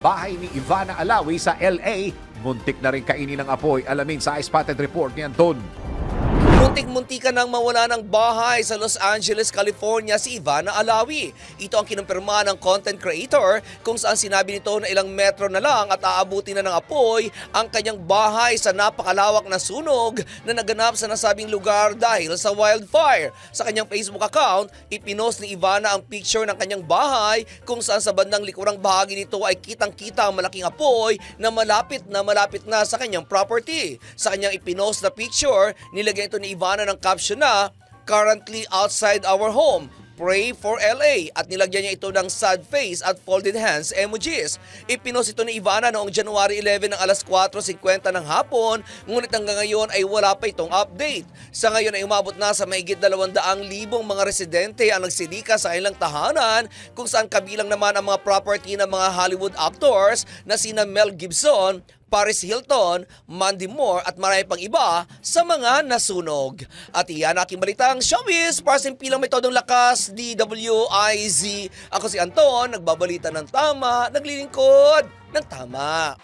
Bahay ni Ivana Alawi sa LA, muntik na rin kainin ng apoy. Alamin sa Spotted Report ni Anton. Muntik-muntikan nang mawala ng bahay sa Los Angeles, California si Ivana Alawi. Ito ang kinumpirma ng content creator kung saan sinabi nito na ilang metro na lang at aabuti na ng apoy ang kanyang bahay sa napakalawak na sunog na naganap sa nasabing lugar dahil sa wildfire. Sa kanyang Facebook account, ipinost ni Ivana ang picture ng kanyang bahay kung saan sa bandang likurang bahagi nito ay kitang-kita ang malaking apoy na malapit na malapit na sa kanyang property. Sa kanyang ipinost na picture, nilagyan ito ni Ivana ng caption na currently outside our home. Pray for LA at nilagyan niya ito ng sad face at folded hands emojis. Ipinost ito ni Ivana noong January 11 ng alas 4.50 ng hapon, ngunit hanggang ngayon ay wala pa itong update. Sa ngayon ay umabot na sa mahigit 200,000 mga residente ang nagsilika sa ilang tahanan kung saan kabilang naman ang mga property ng mga Hollywood actors na sina Mel Gibson, Paris Hilton, Mandy Moore at marami pang iba sa mga nasunog. At iyan aking balitang showbiz para sa pilang metodong lakas DWIZ. Ako si Anton, nagbabalita ng tama, naglilingkod ng tama.